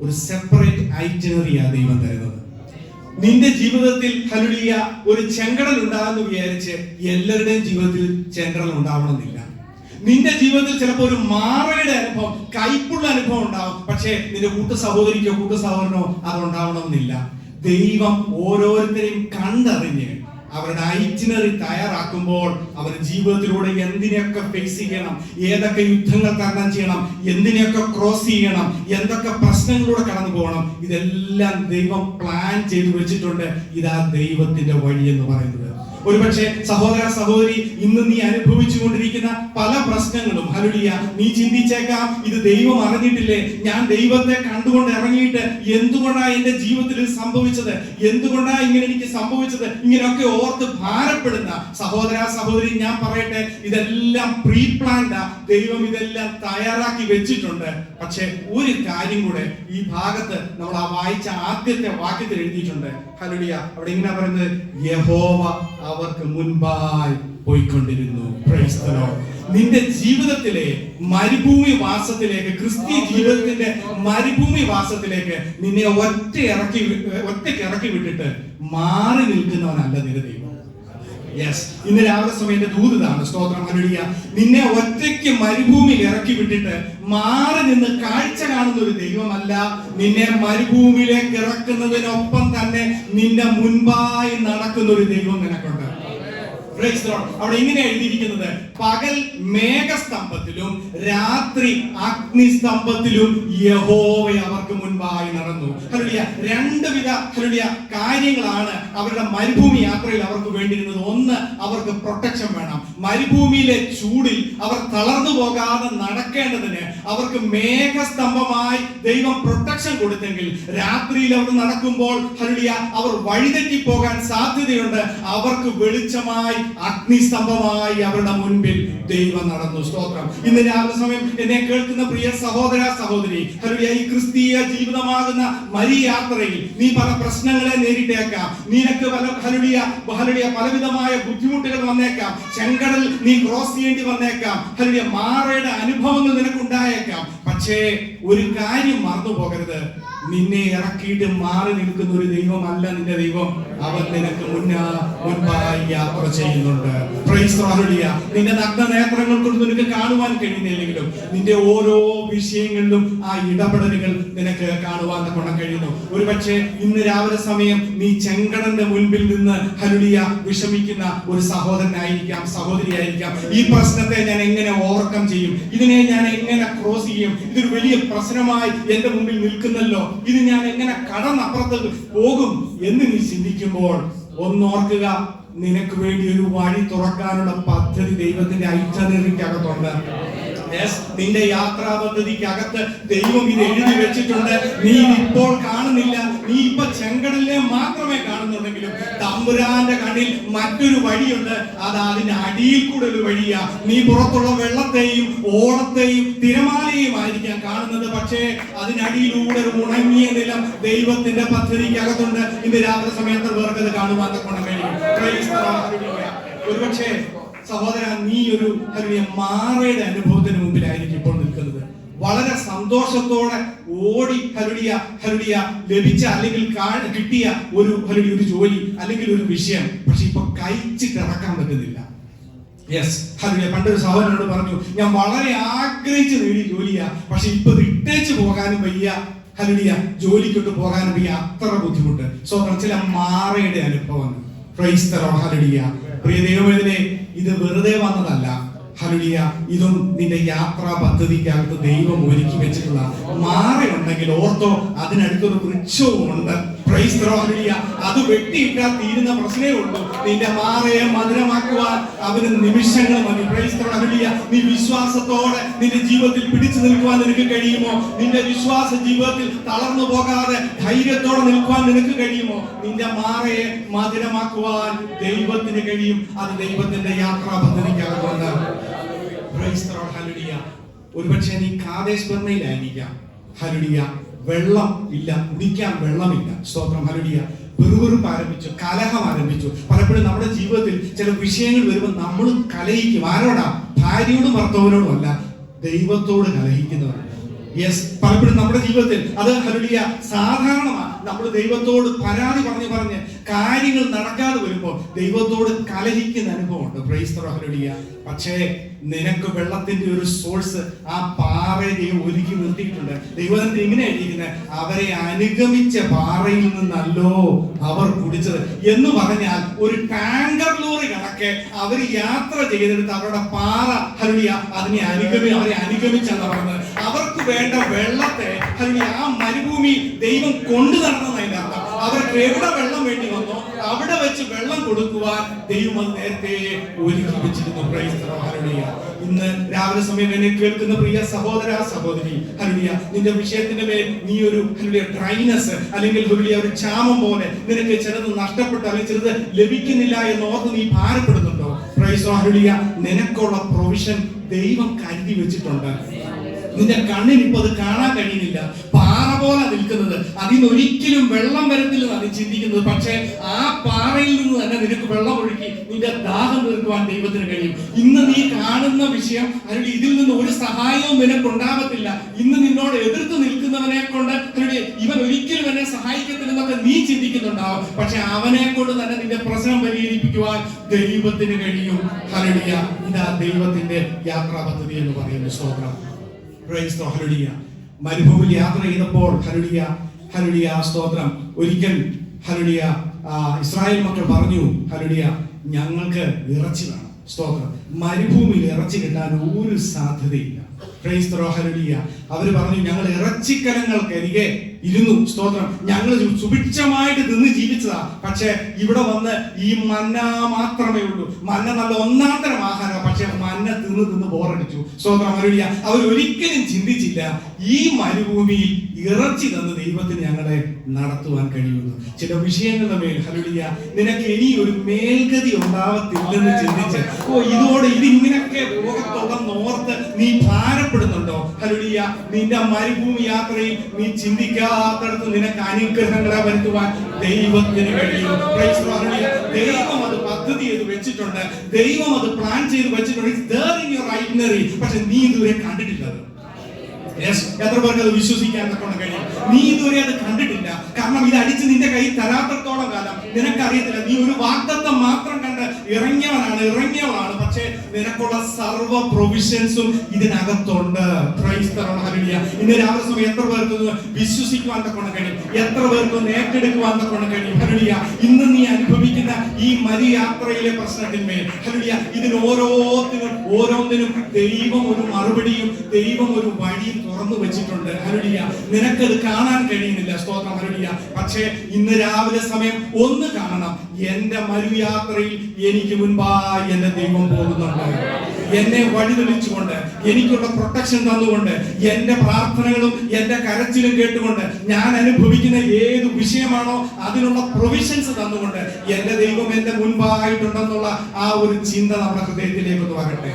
ഒരു സെപ്പറേറ്റ് ഐറ്റിനറിയാണ് ദൈവം തരുന്നത്. നിന്റെ ജീവിതത്തിൽ ഹലുലിയ ഒരു ചെങ്കടൽ ഉണ്ടാകുമെന്ന് വിചാരിച്ച് എല്ലാവരുടെയും ജീവിതത്തിൽ ചെങ്കടൽ ഉണ്ടാവണമെന്നില്ല. നിന്റെ ജീവിതത്തിൽ ചിലപ്പോൾ ഒരു മാറയുടെ അനുഭവം കൈപ്പുള്ള അനുഭവം ഉണ്ടാവും. പക്ഷേ നിന്റെ കൂട്ട സഹോദരിക്കോ കൂട്ട സഹോദരനോ അത് ഉണ്ടാവണമെന്നില്ല. ദൈവം ഓരോരുത്തരെയും കണ്ടറിഞ്ഞ് അവരുടെ ഐറ്റിനറി തയ്യാറാക്കുമ്പോൾ അവർ ജീവിതത്തിലൂടെ എന്തിനെയൊക്കെ ഫേസ് ചെയ്യണം? ഏതൊക്കെ യുദ്ധങ്ങൾ തരണം ചെയ്യണം? എന്തിനെയൊക്കെ ക്രോസ് ചെയ്യണം? എന്തൊക്കെ പ്രശ്നങ്ങളിലൂടെ കടന്നു പോകണം? ഇതെല്ലാം ദൈവം പ്ലാൻ ചെയ്തു വെച്ചിട്ടുണ്ട്. ഇതാ ദൈവത്തിന്റെ വഴി എന്ന് പറയുന്നത്. ഒരുപക്ഷെ സഹോദര സഹോദരി ഇന്ന് നീ അനുഭവിച്ചു കൊണ്ടിരിക്കുന്ന പല പ്രശ്നങ്ങളും. ഹലുലിയ നീ ചിന്തിച്ചേക്കാം ഇത് ദൈവം അറിഞ്ഞിട്ടില്ലേ? ഞാൻ ദൈവത്തെ കണ്ടുകൊണ്ട് ഇറങ്ങിയിട്ട് എന്തുകൊണ്ടാ എന്റെ ജീവിതത്തിൽ സംഭവിച്ചത്? എന്തുകൊണ്ടാ ഇങ്ങനെ എനിക്ക് സംഭവിച്ചത്? ഇങ്ങനെയൊക്കെ ഓർത്ത് ഭാരപ്പെടുന്ന സഹോദര സഹോദരി ഞാൻ പറയട്ടെ ഇതെല്ലാം പ്രീ പ്ലാൻഡാ ദൈവം ഇതെല്ലാം തയ്യാറാക്കി വെച്ചിട്ടുണ്ട്. പക്ഷെ ഒരു കാര്യം കൂടെ ഈ ഭാഗത്ത് നമ്മൾ ആ വായിച്ച ആദ്യത്തെ വാക്യത്തിൽ എഴുതിയിട്ടുണ്ട്. ഹലുലിയ അവിടെ ഇങ്ങനെ പറയുന്നത് യഹോവ അവർക്ക് മുൻപായി പോയിക്കൊണ്ടിരുന്നു. നിന്റെ ജീവിതത്തിലെ മരുഭൂമി വാസത്തിലേക്ക് ക്രിസ്തീയ ജീവിതത്തിന്റെ മരുഭൂമി വാസത്തിലേക്ക് നിന്നെ ഒറ്റ ഇറക്കി ഒറ്റയ്ക്ക് ഇറക്കി വിട്ടിട്ട് മാറി നിൽക്കുന്നവനല്ല നിന്റെ ദൈവം. യെസ് ഇന്ന് രാവിലെ സമയത്തെ ദൂതാണ് സ്തോത്രം. ഹല്ലേലൂയ. നിന്നെ ഒറ്റയ്ക്ക് മരുഭൂമിയിൽ ഇറക്കി വിട്ടിട്ട് മാറി നിന്ന് കാഴ്ച കാണുന്ന ഒരു ദൈവമല്ല. നിന്നെ മരുഭൂമിയിലേക്ക് ഇറക്കുന്നതിനൊപ്പം തന്നെ നിന്റെ മുൻപായി നടക്കുന്ന ഒരു ദൈവം നിനക്കുണ്ട്. അവിടെ ഇങ്ങനെ എഴുതിയിരിക്കുന്നത്. പകൽ മേഘസ്തംഭത്തിലും രാത്രി അഗ്നിസ്തംഭത്തിലും യഹോവ അവർക്ക് മുൻപായി നടന്നു. രണ്ട് വിധ ഹല്ലേലൂയ കാര്യങ്ങളാണ് അവരുടെ മരുഭൂമി യാത്രയിൽ അവർക്ക് വേണ്ടിയിരുന്നത്. ഒന്ന് അവർക്ക് പ്രൊട്ടക്ഷൻ വേണം. മരുഭൂമിയിലെ ചൂടിൽ അവർ തളർന്നു പോകാതെ നടക്കേണ്ടതിന് അവർക്ക് മേഘസ്തംഭമായി ദൈവം പ്രൊട്ടക്ഷൻ കൊടുത്തെങ്കിൽ രാത്രിയിൽ അവർ നടക്കുമ്പോൾ ഹല്ലേലൂയ അവർ വഴിതെറ്റി പോകാൻ സാധ്യതയുണ്ട്. അവർക്ക് വെളിച്ചമായി അഗ്നിസ്തംഭമായി അവരുടെ മുൻപിൽ ദൈവം നടന്നു. സ്തോത്രം. ഇന്ന് രാവിലെ സമയം എന്നെ കേൾക്കുന്ന പ്രിയ സഹോദര സഹോദരി ഈ ക്രിസ്തീയ ജീവിതമാകുന്ന മരി യാത്രയിൽ നീ പല പ്രശ്നങ്ങളെ നേരിട്ടേക്കാം. നിനക്ക് പല ഹലുടിയ ഹലുടിയ പലവിധമായ ബുദ്ധിമുട്ടുകൾ വന്നേക്കാം. ചെങ്കടൽ നീ ക്രോസ് ചെയ്യേണ്ടി വന്നേക്കാം. ഹലുടിയ മാറയുടെ അനുഭവങ്ങൾ നിനക്ക് ഉണ്ടായേക്കാം പക്ഷേ ഒരു കാര്യം മറന്നു പോകരുത് നിന്നെ ഇറക്കിയിട്ട് മാറി നിൽക്കുന്ന ഒരു ദൈവമല്ല നിന്റെ ദൈവം. അവൻ നിനക്ക് മുന്നാ യാത്ര ചെയ്യുന്നുണ്ട്. നിന്റെ നഗ്ന നേത്രങ്ങൾ കൊണ്ട് നിനക്ക് കാണുവാൻ കഴിയുന്നില്ലെങ്കിലും നിന്റെ ഓരോ വിഷയങ്ങളിലും ആ ഇടപെടലുകൾ നിനക്ക് കാണുവാൻ തക്കണം കഴിയുന്നു. ഒരു പക്ഷേ ഇന്ന് രാവിലെ സമയം നീ ചെങ്കടന്റെ മുൻപിൽ നിന്ന് ഹരുളിയ വിഷമിക്കുന്ന ഒരു സഹോദരനായിരിക്കാം സഹോദരിയായിരിക്കാം. ഈ പ്രശ്നത്തെ ഞാൻ എങ്ങനെ ഓവർകം ചെയ്യും? ഇതിനെ ഞാൻ എങ്ങനെ ക്രോസ് ചെയ്യും? ഇതൊരു വലിയ പ്രശ്നമായി എന്റെ മുമ്പിൽ നിൽക്കുന്നല്ലോ. ഇത് ഞാൻ എങ്ങനെ കടന്നപ്പുറത്ത് പോകും എന്ന് നീ ചിന്തിക്കുമ്പോൾ ഒന്നോർക്കുക നിനക്ക് വേണ്ടി ഒരു വഴി തുറക്കാനുള്ള പദ്ധതി ദൈവത്തിന്റെ ഐറ്റനറിക്കകത്തുണ്ട് Yes, നിന്റെ യാത്രാ പദ്ധതിക്കകത്ത് ദൈവം ഇത് എഴുതി വെച്ചിട്ടുണ്ട്. നീ ഇപ്പോൾ കാണുന്നില്ല. നീ ഇപ്പൊ ചെങ്കടലിനെ മാത്രമേ കാണുന്നുണ്ടെങ്കിലും തമ്പുരാന്റെ കണ്ണിൽ മറ്റൊരു വഴിയുണ്ട്. അത് അതിന്റെ അടിയിൽ കൂടെ ഒരു വഴിയാ. നീ പുറത്തുള്ള വെള്ളത്തെയും ഓണത്തെയും തിരമാലയും ആയിരിക്കാം കാണുന്നത്. പക്ഷേ അതിനടിയിലൂടെ ഒരു ഉണങ്ങിയ നിലം ദൈവത്തിന്റെ പദ്ധതിക്കകത്തുണ്ട്. ഇന്ന് രാത്രി സമയത്ത് വേർക്കത് കാണുവാൻ കൊണ്ട് കഴിയും. സഹോദര നീ ഒരു കരുണിയ മാറയുടെ അനുഭവത്തിന് മുമ്പിലായിരിക്കും ഇപ്പോൾ നിൽക്കുന്നത്. വളരെ സന്തോഷത്തോടെ ഓടി കരുടിയ കരുടിയ ലഭിച്ച അല്ലെങ്കിൽ കിട്ടിയ ഒരു ഹലുടി ഒരു ജോലി അല്ലെങ്കിൽ ഒരു വിഷയം പക്ഷെ ഇപ്പൊ കഴിച്ചിട്ട് ഇറക്കാൻ പറ്റുന്നില്ല. യെസ് ഹലുയ പണ്ടൊരു സഹോദരനോട് പറഞ്ഞു ഞാൻ വളരെ ആഗ്രഹിച്ച് നേടിയ ജോലിയാ പക്ഷെ ഇപ്പൊ ഇട്ടേച്ച് പോകാനും വയ്യ. ഹലുടിയ ജോലിക്കൊട്ട് പോകാനും വയ്യ. അത്ര ബുദ്ധിമുട്ട്. സോ ചില മാറയുടെ അനുഭവം പ്രൈസ് ഹരുടിയ. പ്രിയ ദൈവമേതിനെ ഇത് വെറുതെ വന്നതല്ല. ഹലുലിയ ഇതും നിന്റെ യാത്രാ പദ്ധതിക്കകത്ത് ദൈവം ഒരുക്കി വെച്ചിട്ടുള്ള മാറി ഉണ്ടെങ്കിൽ ഓർത്തോ അതിനടുത്തൊരു വൃക്ഷവും ഉണ്ട് ഹല്ലേലൂയ. അത് വെട്ടിയിട്ടാ തീരുന്ന പ്രശ്നമേ ഉള്ളൂ. നിന്റെ മാറയെ മധുരമാക്കുവാൻ അവന് നിമിഷങ്ങൾ മതി. പ്രൈസ് the നീ വിശ്വാസത്തോടെ നിന്റെ ജീവിതത്തിൽ പിടിച്ചു നിൽക്കുവാൻ നിനക്ക് കഴിയുമോ? നിന്റെ വിശ്വാസ ജീവിതത്തിൽ തളർന്നു പോകാതെ ധൈര്യത്തോടെ നിൽക്കുവാൻ നിനക്ക് കഴിയുമോ? നിന്റെ മാറയെ മധുരമാക്കുവാൻ ദൈവത്തിന് കഴിയും. അത് ദൈവത്തിന്റെ യാത്രാ പദ്ധതിക്കാകുമെന്ന്. ഒരുപക്ഷെ നീ കാതേശ് ഹരുടിയ വെള്ളം ഇല്ല കുടിക്കാൻ വെള്ളമില്ല. സ്തോത്രം ഹലുടിയ വെറുവെറുപ്പ് ആരംഭിച്ചു കലഹം ആരംഭിച്ചു. പലപ്പോഴും നമ്മുടെ ജീവിതത്തിൽ ചില വിഷയങ്ങൾ വരുമ്പോൾ നമ്മളും കലഹിക്കും. ആരോടാ? ഭാര്യയോടും ഭർത്താവിനോടും അല്ല ദൈവത്തോട് കലഹിക്കുന്നവരുണ്ട് യെസ് പലപ്പോഴും നമ്മുടെ ജീവിതത്തിൽ അത് ഹലുലിയ സാധാരണമാണ്. നമ്മൾ ദൈവത്തോട് പരാതി പറഞ്ഞു പറഞ്ഞ് കാര്യങ്ങൾ നടക്കാതെ വരുമ്പോൾ ദൈവത്തോട് കലഹിക്കുന്ന അനുഭവമുണ്ട്. പ്രൈസ്തറ ഹലുലിയ പക്ഷേ നിനക്ക് വെള്ളത്തിന്റെ ഒരു സോഴ്സ് ആ പാറയെ ദൈവം ഒരുക്കി നിർത്തിയിട്ടുണ്ട്. ദൈവത്തിന്റെ ഇങ്ങനെ എഴുതിയിരിക്കുന്നത് അവരെ അനുഗമിച്ച പാറയിൽ നിന്നല്ലോ അവർ കുടിച്ചത്. എന്ന് പറഞ്ഞാൽ ഒരു ടാങ്കർ ലോറി കണക്കെ അവർ യാത്ര ചെയ്തെടുത്ത് അവരുടെ പാറ ഹലുലിയ അതിനെ അനുഗമി അവരെ അനുഗമിച്ചാണ് പറഞ്ഞത്. അവർക്ക് വേണ്ട വെള്ളത്തെ അല്ലെങ്കിൽ ആ മരുഭൂമി ദൈവം കൊണ്ടു നടന്നതിന്റെ അർത്ഥം. അവർക്ക് എവിടെ വെള്ളം വേണ്ടി വന്നോ അവിടെ വെച്ച് വെള്ളം കൊടുക്കുവാൻ ദൈവം അത് നേരത്തെ ഒരുക്കി വെച്ചിരുന്നു. ഇന്ന് രാവിലെ സമയം എന്നെ കേൾക്കുന്ന പ്രിയ സഹോദര സഹോദരി ഹലുലിയ നിന്റെ വിഷയത്തിന്റെ മേൽ നീ ഒരു ഡ്രൈനസ് അല്ലെങ്കിൽ വലിയ ഒരു ക്ഷാമം പോലെ നിനക്ക് ചിലത് നഷ്ടപ്പെട്ടു അല്ലെങ്കിൽ ചിലത് ലഭിക്കുന്നില്ല എന്ന് ഓർത്ത് നീ ഭാരപ്പെടുന്നുണ്ടോ? പ്രൈസ് നിനക്കുള്ള പ്രൊവിഷൻ ദൈവം കരുതി വെച്ചിട്ടുണ്ട്. നിന്റെ കണ്ണിന് ഇപ്പൊ അത് കാണാൻ കഴിയുന്നില്ല. പാറ പോലെ നിൽക്കുന്നത്. അതിന് ഒരിക്കലും വെള്ളം വരത്തില്ല അത് ചിന്തിക്കുന്നത്. പക്ഷേ ആ പാറയിൽ നിന്ന് തന്നെ നിനക്ക് വെള്ളം ഒഴുക്കി നിന്റെ ദാഹം തീർക്കുവാൻ ദൈവത്തിന് കഴിയും. ഇന്ന് നീ കാണുന്ന വിഷയം അതിന് ഇതിൽ നിന്ന് ഒരു സഹായവും നിനക്ക് ഉണ്ടാകത്തില്ല ഇന്ന് നിന്നോട് എതിർത്ത് നിൽക്കുന്നവനെ കൊണ്ട് ഇവൻ ഒരിക്കലും എന്നെ സഹായിക്കത്തില്ലെന്നൊക്കെ നീ ചിന്തിക്കുന്നുണ്ടാവും. പക്ഷെ അവനെ കൊണ്ട് തന്നെ നിന്റെ പ്രശ്നം പരിഹരിപ്പിക്കുവാൻ ദൈവത്തിന് കഴിയും. ഇതാ ദൈവത്തിന്റെ യാത്രാ പദ്ധതി എന്ന് പറയുന്ന സ്തോത്രം. Lord. Hallelujah. മരുഭൂമിയിൽ യാത്ര ചെയ്തപ്പോൾ ഹലുലിയ ഹലുലിയ സ്തോത്രം ഒരിക്കൽ ഹലുലിയ ഇസ്രായേൽ മക്കൾ പറഞ്ഞു ഹലുലിയ ഞങ്ങൾക്ക് ഇറച്ചി വേണം സ്തോത്രം മരുഭൂമിയിൽ ഇറച്ചി കിട്ടാൻ ഒരു സാധ്യതയില്ല ക്രൈസ്തോ the അവർ പറഞ്ഞു ഞങ്ങൾ ഇറച്ചിക്കലങ്ങൾക്കരികെ ഇരുന്നു. സ്തോത്രം. ഞങ്ങൾ സുഭിക്ഷമായിട്ട് നിന്ന് ജീവിച്ചതാ. പക്ഷേ ഇവിടെ വന്ന് ഈ മന്ന മാത്രമേ ഉള്ളൂ. മന്ന നല്ല ഒന്നാന്തരം തരം ആഹാരം പക്ഷെ മന്ന തിന്ന് തിന്ന് ബോറടിച്ചു. സ്തോത്രം അവരില്ല അവർ ഒരിക്കലും ചിന്തിച്ചില്ല ഈ മരുഭൂമിയിൽ ഇറച്ചി തന്ന് ദൈവത്തിന് ഞങ്ങളെ നടത്തുവാൻ കഴിയുന്നു ചില വിഷയങ്ങളുടെ മേൽ ഹലുലിയ നിനക്ക് ഇനി ഒരു മേൽഗതി ഉണ്ടാവത്തില്ലെന്ന് ചിന്തിച്ച് ഓ ഇതോടെ ഇതിങ്ങനൊക്കെ ലോകത്തോളം ഓർത്ത് നീ ഭാരപ്പെടുന്നുണ്ടോ? ഹലുലിയ നിന്റെ മരുഭൂമി യാത്രയിൽ നീ ചിന്തിക്കാത്തടത്ത് നിനക്ക് അനുഗ്രഹങ്ങളെ വരുത്തുവാൻ ദൈവത്തിന് കഴിയും. ദൈവം അത് പദ്ധതി ചെയ്ത് വെച്ചിട്ടുണ്ട്. ദൈവം അത് പ്ലാൻ ചെയ്ത് വെച്ചിട്ടുണ്ട്. പക്ഷെ നീ ഇതുവരെ കണ്ടിട്ടില്ല. എത്ര പേർക്ക് അത് വിശ്വസിക്കാൻ കഴിയും? നീ ഇതുവരെ അത് കണ്ടിട്ടില്ല. കാരണം ഇത് അടിച്ച് നിന്റെ കൈ തരാത്തത്തോളം കാലം. നിനക്കറിയത്തില്ല നീ ഒരു വാഗ്ദത്തം മാത്രം കണ്ട് ഇറങ്ങിയവനാണ് ഇറങ്ങിയവനാണ് പക്ഷേ നിനക്കുള്ള സർവ പ്രൊവിഷൻസും ഇതിനകത്തുണ്ട്. ഇന്ന് രാവിലെ സമയം എത്ര പേർക്ക് വിശ്വസിക്കുവാൻ കൊണ്ട് കഴിയും എത്ര പേർക്ക് നേട്ടെടുക്കുവാൻ തക്കൊണ്ട് കൊണ്ട് കഴിയും ഹരുളിയ ഇന്ന് നീ അനുഭവിക്കുന്ന ഈ മരിയാത്രയിലെ പ്രശ്നത്തിന്മേൽ. ഹരുളിയ ഇതിന് ഓരോത്തിനും ഓരോന്നിനും ദൈവം ഒരു മറുപടിയും ദൈവം ഒരു വഴിയും തുറന്നു വെച്ചിട്ടുണ്ട്. ഹരുളിയ നിനക്കത് കാണാൻ കഴിയുന്നില്ല. സ്തോത്രം. ഹലുലിയ പക്ഷേ ഇന്ന് രാവിലെ സമയം ഒന്ന് കാണണം. എന്റെ മരുയാത്രയിൽ എനിക്ക് മുൻപായി എന്റെ ദൈവം പോകുന്നുണ്ട്. എന്നെ വഴിതെളിച്ചുകൊണ്ട് എനിക്കുള്ള പ്രൊട്ടക്ഷൻ തന്നുകൊണ്ട് എന്റെ പ്രാർത്ഥനകളും എന്റെ കരച്ചിലും കേട്ടുകൊണ്ട് ഞാൻ അനുഭവിക്കുന്ന ഏത് വിഷയമാണോ അതിനുള്ള പ്രൊവിഷൻസ് തന്നുകൊണ്ട് എന്റെ ദൈവം എന്റെ മുൻപായിട്ടുണ്ടെന്നുള്ള ആ ഒരു ചിന്ത നമ്മുടെ ഹൃദയത്തിലേക്ക് വരട്ടെ.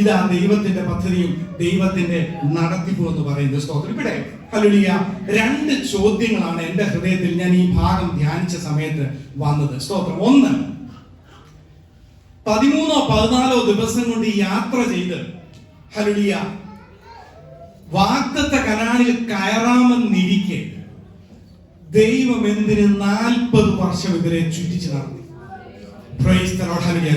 ഇതാ ദൈവത്തിന്റെ പദ്ധതിയും ദൈവത്തിന്റെ നടത്തിപ്പും എന്ന് പറയുന്ന സ്തോത്രം. ഇവിടെ ഹലുലിയ രണ്ട് ചോദ്യങ്ങളാണ് എന്റെ ഹൃദയത്തിൽ ഞാൻ ഈ ഭാഗം ധ്യാനിച്ച സമയത്ത് വന്നത്. സ്തോത്രം. ഒന്ന് പതിമൂന്നോ പതിനാലോ ദിവസം കൊണ്ട് യാത്ര ചെയ്ത് ഹലുലിയ വാഗ്ദത്ത കനാലിൽ കയറാമെന്നിരിക്കെ ദൈവം എന്തിന് നാൽപ്പത് വർഷം ഇവരെ ചുറ്റിച്ച് നടത്തി.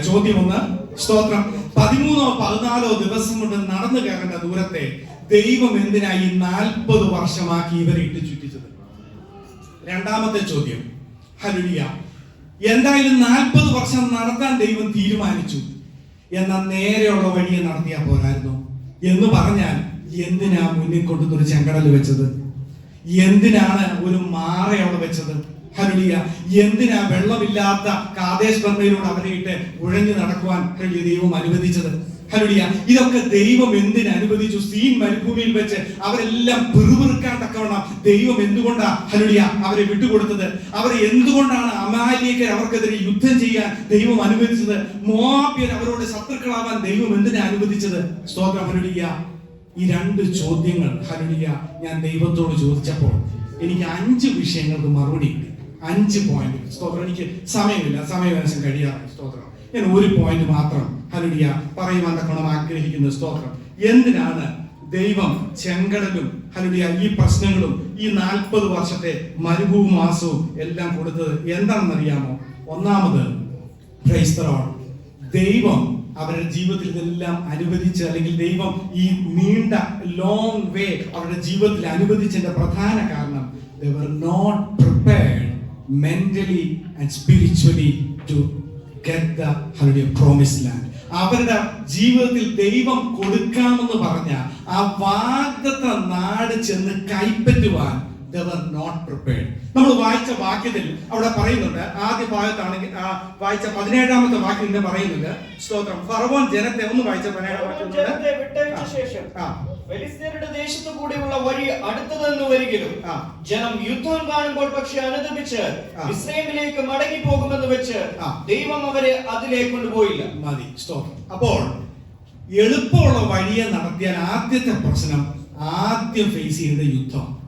ചോദ്യം ഒന്ന് സ്തോത്രം. പതിമൂന്നോ പതിനാലോ ദിവസം കൊണ്ട് നടന്നു കയറേണ്ട ദൂരത്തെ ദൈവം എന്തിനായി നാൽപ്പത് വർഷമാക്കി ഇവരെ ഇട്ട് ചുറ്റിച്ചത്? രണ്ടാമത്തെ ചോദ്യം. ഹലുലിയ എന്തായാലും നാൽപ്പത് വർഷം നടത്താൻ ദൈവം തീരുമാനിച്ചു. എന്ന നേരെയുള്ള വഴിയെ നടത്തിയാൽ പോരായിരുന്നു. എന്ന് പറഞ്ഞാൽ എന്തിനാ മുന്നിൽ കൊണ്ടുവന്നൊരു ചെങ്കടൽ വെച്ചത്? എന്തിനാണ് ഒരു മാറ അവിടെ വെച്ചത്? ഹലുലിയ എന്തിനാ വെള്ളമില്ലാത്ത കാതേശ് ബന്ധയിലൂടെ അവരെ ഇട്ട് ഉഴഞ്ഞു നടക്കുവാൻ കഴിയ ദൈവം അനുവദിച്ചത്? ഹലുലിയ ഇതൊക്കെ ദൈവം എന്തിന് അനുവദിച്ചു? സീൻ മരുഭൂമിയിൽ വെച്ച് അവരെല്ലാം പിറുപിറുക്കാൻ തക്കവണ്ണം ദൈവം എന്തുകൊണ്ടാ ഹലുലിയ അവരെ വിട്ടുകൊടുത്തത്? അവരെ എന്തുകൊണ്ടാണ് അമാലിയക്കർ അവർക്കെതിരെ യുദ്ധം ചെയ്യാൻ ദൈവം അനുവദിച്ചത്? മോവാബ്യർ അവരോട് ശത്രുക്കളാവാൻ ദൈവം എന്തിനാ അനുവദിച്ചത്? സ്തോത്രം ഹലുലിയ ഈ രണ്ട് ചോദ്യങ്ങൾ ഹലുലിയ ഞാൻ ദൈവത്തോട് ചോദിച്ചപ്പോൾ എനിക്ക് അഞ്ച് വിഷയങ്ങൾക്ക് മറുപടി കിട്ടി. അഞ്ച് പോയിന്റ് സ്തോത്രം. എനിക്ക് സമയമില്ല. സമയവശം കഴിയാറുണ്ട് സ്തോത്രം. ഞാൻ ഒരു പോയിന്റ് മാത്രം. ഹലുടിയ പറയുവാൻ തക്കണം ആഗ്രഹിക്കുന്ന. സ്തോത്രം. എന്തിനാണ് ദൈവം ചെങ്കടലും ഹലുടിയ ഈ പ്രശ്നങ്ങളും ഈ നാൽപ്പത് വർഷത്തെ മരുഭൂമി മാസവും എല്ലാം കൊടുത്തത് എന്താണെന്നറിയാമോ? ഒന്നാമത്. ദൈവം അവരുടെ ജീവിതത്തിൽ ഇതെല്ലാം അനുവദിച്ച് അല്ലെങ്കിൽ ദൈവം ഈ നീണ്ട ലോങ് വേ അവരുടെ ജീവിതത്തിൽ അനുവദിച്ചതിന്റെ പ്രധാന കാരണം they're not not mentally and spiritually to get the hallelujah promised land അവരുടെ ജീവിതത്തിൽ ദൈവം കൊടുക്കാമെന്ന് പറഞ്ഞ ആ വാഗ്ദത്ത നാട് ചെന്ന് കൈപ്പറ്റുവാൻ not prepared. നമ്മൾ വായിച്ച വാക്യത്തിൽ അവിടെ പറയുന്നുണ്ട് ആദ്യ ഭാഗത്താണെങ്കിൽ ആ വായിച്ച പതിനേഴാമത്തെ വാക്യം ഇങ്ങനെ പറയുന്നുണ്ട്. സ്തോത്രം. ഫറവോൻ ജനത്തെ ഒന്ന് വായിച്ച. ഫെലിസ്തീനരുടെ ദേശത്തു കൂടിയുള്ള വഴി അടുത്തതെന്ന് വരികിലും ജനം യുദ്ധം കാണുമ്പോൾ പക്ഷെ അനുദപിച്ച്. ഇസ്രയേലിലേക്ക് മടങ്ങി പോകുമെന്ന് വെച്ച് ദൈവം അവരെ അതിലേക്ക് കൊണ്ടുപോയില്ല. മതി. സ്തോത്രം. അപ്പോൾ എളുപ്പമുള്ള വഴിയെ നടത്തിയാൽ ആദ്യത്തെ പ്രശ്നം ആദ്യം ഫേസ് ചെയ്യുന്ന യുദ്ധം.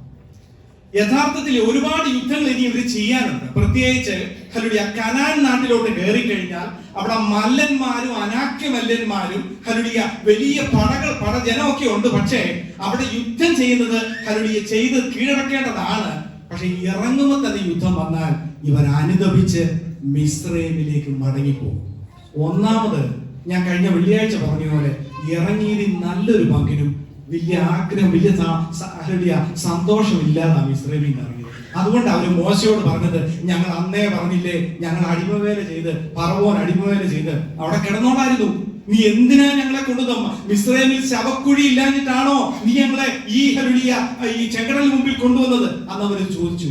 യഥാർത്ഥത്തിൽ ഒരുപാട് യുദ്ധങ്ങൾ ഇനി ഇവർ ചെയ്യാനുണ്ട്. പ്രത്യേകിച്ച് ഹലുടിയ കനാൻ നാട്ടിലോട്ട് കയറി കഴിഞ്ഞാൽ അവിടെ മല്ലന്മാരും അനാക്യ മല്ലന്മാരും ഹലുടിയ വലിയ പടകൾ പടജനമൊക്കെ ഉണ്ട്. പക്ഷേ അവിടെ യുദ്ധം ചെയ്യുന്നത് ഹലുടിയെ ചെയ്ത് കീഴടക്കേണ്ടതാണ്. പക്ഷെ ഇറങ്ങുമ്പോൾ തന്നെ യുദ്ധം വന്നാൽ ഇവർ അനുദപിച്ച് മിശ്രൈമിലേക്ക് മടങ്ങിപ്പോകും. ഒന്നാമത് ഞാൻ കഴിഞ്ഞ വെള്ളിയാഴ്ച പറഞ്ഞ പോലെ ഇറങ്ങിയതിൽ നല്ലൊരു പങ്കിനും വലിയ ആഗ്രഹം വലിയ സ- സ- വലിയ സന്തോഷമില്ലാതാണ് ഇസ്രയേലിൽ നിന്ന് ഇറങ്ങിയത്. അതുകൊണ്ട് അവർ മോശയോട് പറഞ്ഞത് ഞങ്ങൾ അന്നേ പറഞ്ഞില്ലേ ഞങ്ങൾ അടിമവേല ചെയ്ത് പറവോൻ അടിമവേല ചെയ്ത് അവിടെ കിടന്നോളായിരുന്നു. നീ എന്തിനാ ഞങ്ങളെ കൊണ്ടുതമ്മ മിസ്രൈമിൽ ശവക്കുഴി ഇല്ലാഞ്ഞിട്ടാണോ നീ ഞങ്ങളെ ഈ ഹരുടിയ ഈ ചെങ്കടൽ മുമ്പിൽ കൊണ്ടുവന്നത്? അന്ന് അവർ ചോദിച്ചു